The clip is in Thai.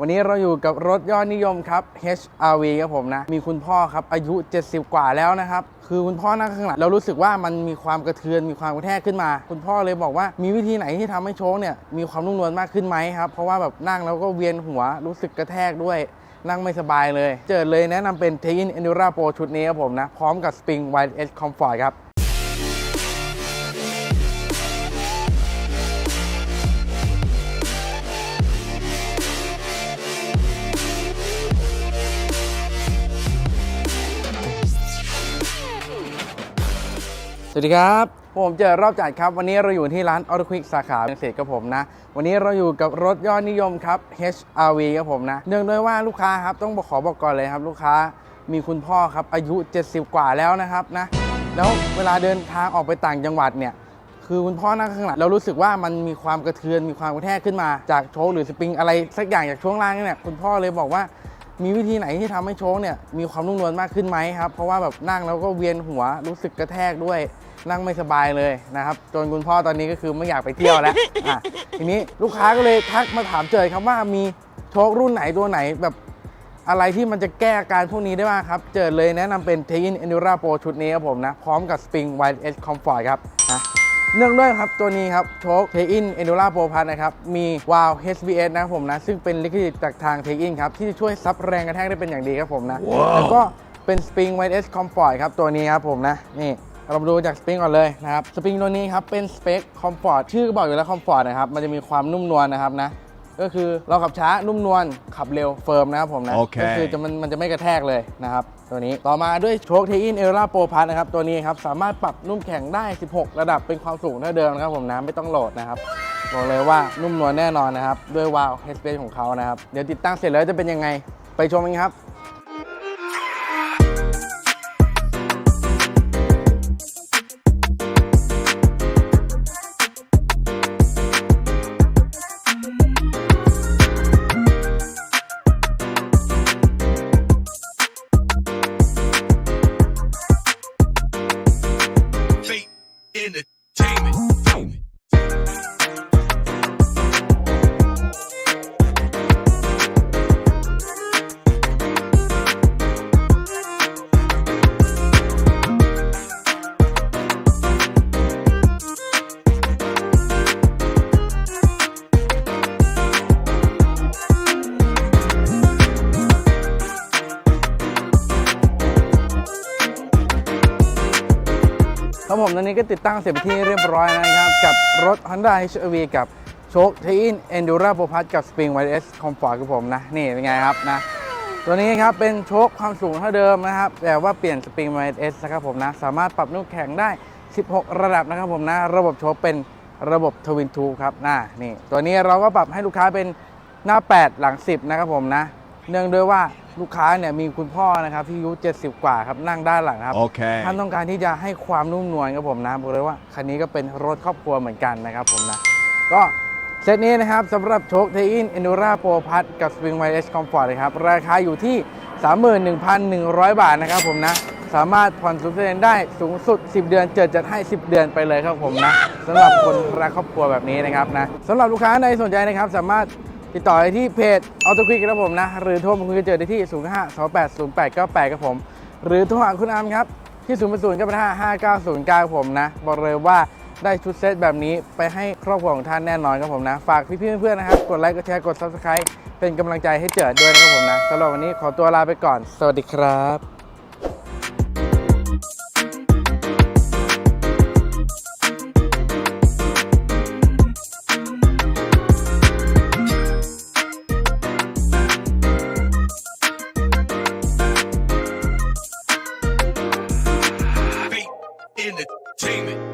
วันนี้เราอยู่กับรถยอดนิยมครับ HRV ครับผมนะ มีคุณพ่อครับ อายุ 70 กว่าแล้วนะครับ คือคุณพ่อนั่งข้างหลังเรารู้สึกว่ามันมีความกระเทือน มีความกระแทกขึ้นมา คุณพ่อเลยบอกว่ามีวิธีไหนที่ทำให้โชคเนี่ย มีความนุ่มนวลมากขึ้นไหมครับ เพราะว่าแบบนั่งแล้วก็เวียนหัว รู้สึกกระแทกด้วย นั่งไม่สบายเลย เจอเลยแนะนำเป็น t e i n Endura Pro ชุดนี้ครับผมนะ พร้อมกับ Spring Wide Edge Comfort ครับ สวัสดีครับ ผมเจอรอบจัดครับ วันนี้เราอยู่ที่ร้านออ t ตควิกสาขาเกษตรกับผมนะ วันนี้เราอยู่กับรถยอดนิยมครับ HRV ครับผมนะ เนื่องด้วยว่าลูกค้าครับต้องบอกขอบอกก่อนเลยครับ ลูกค้ามีคุณพ่อครับอายุ 70 กว่าแล้วนะครับนะ แล้วเวลาเดินทางออกไปต่างจังหวัดเนี่ย คือคุณพ่อนั่งข้างหลังเรารู้สึกว่ามันมีความกระเทือนมีความกระแทกขึ้นมาจากโชคหรือสปริงอะไรสักอย่างจากช่วงล่างนี่เนี่ยคุณพ่อเลยบอกว่า มีวิธีไหนที่ทำให้โชคเนี่ยมีความนุ่มนวลมากขึ้นไหมครับ เพราะว่าแบบนั่งแล้วก็เวียนหัวรู้สึกกระแทกด้วยนั่งไม่สบายเลยนะครับจนคุณพ่อตอนนี้ก็คือไม่อยากไปเที่ยวแล้วอะทีนี้ลูกค้าก็เลยทักมาถามเจอครับว่ามีโชครุ่นไหนตัวไหนแบบอะไรที่มันจะแก้อาการพวกนี้ได้บ้างครับ เจอเลยแนะนำเป็น t e i n Endura Pro ชุดนี้ครับผมนะ พร้อมกับ Spring Wide Edge Comfort ครับนะ เนื่องด้วยครับ ตัวนี้ครับโชคเทอินเอนดูราโปรพัทนะครับ มีวาล์ว HBS นะครับผมนะ ซึ่งเป็นลิขสิทธิ์จากทางเทอินครับ ที่จะช่วยซับแรงกระแทกได้เป็นอย่างดีครับผมนะ แล้วก็เป็น Spring Wide Edge Comfort ครับ ตัวนี้ครับผมนะ นี่เรามาดูจากสปริงก่อนเลยนะครับ สปริงตัวนี้ครับเป็นสเปคคอมฟอร์ตชื่อก็บอกอยู่แล้วคอมฟอร์ตนะครับ มันจะมีความนุ่มนวลนะครับนะ ก็คือเราขับช้านุ่มนวลขับเร็วเฟิร์มนะครับผมนะโอเค ก็คือจะมันมันจะไม่กระแทกเลยนะครับตัวนี้ต่อมาด้วยโชคเทอินเอล่าโปรพัทนะครับตัวนี้ครับสามารถปรับนุ่มแข็งได้ 16 ระดับเป็นความสูงเท่าเดิมนะครับผมนะไม่ต้องโหลดนะครับบอกเลยว่านุ่มนวลแน่นอนนะครับด้วยวาล์วเฮสเปของเขานะครับเดี๋ยวติดตั้งเสร็จแล้วจะเป็นยังไงไปชมกันครับ ผมตอนนี้ก็ติดตั้งเสร็จเป็นที่เรียบร้อยนะครับ กับรถ Honda HRV กับโชค t e i n Endura Pro Plus กับ Spring Wide S Comfort ครับผมนะ นี่เป็นไงครับนะ ตัวนี้ครับเป็นโชคความสูงเท่าเดิมนะครับ แต่ว่าเปลี่ยน Spring Wide S นะครับผมนะ สามารถปรับนุ่มแข็งได้ 16 ระดับนะครับผมนะ ระบบโชคเป็นระบบ Twin t u ครับนะนี่ ตัวนี้เราก็ปรับให้ลูกค้าเป็นหน้า 8 หลัง 10 นะครับผมนะ เนื่องด้วยว่าลูกค้าเนี่ยมีคุณพ่อนะครับที่อายุ70 กว่าครับนั่งด้านหลังครับ Okay. ท่านต้องการที่จะให้ความนุ่มนวลครับผมนะบอกเลยว่าคันนี้ก็เป็นรถครอบครัวเหมือนกันนะครับผมนะก็เซตนี้นะครับสำหรับโชคเทอิน Endura Pro Plus กับ Spring Wide Edge Comfort นะครับราคาอยู่ที่ 31,100 บาทนะครับผมนะ สามารถผ่อนสุดเดือนได้สูงสุด 10 เดือนเจิดจัดให้ 10 เดือนไปเลยครับผมนะสำหรับคนรักครอบครัวแบบนี้นะครับนะสำหรับลูกค้าในสนใจนะครับสามารถ ติดต่อได้ที่เพจ Auto Quick ครับผมนะ หรือโทรมาคุยกันเจอได้ที่ 05 28 08 98ครับผม หรือโทรหาคุณอามครับ ที่0 0 9 5 5 9 0 9ผมนะ บอกเลยว่าได้ชุดเซตแบบนี้ไปให้ครอบครัวของท่านแน่นอนครับผมนะ ฝากพี่ๆเพื่อนๆนะครับ กดไลค์กดแชร์กด Subscribe เป็นกำลังใจให้เจิดด้วยนะครับผมนะสำหรับวันนี้ขอตัวลาไปก่อน สวัสดีครับ entertainment.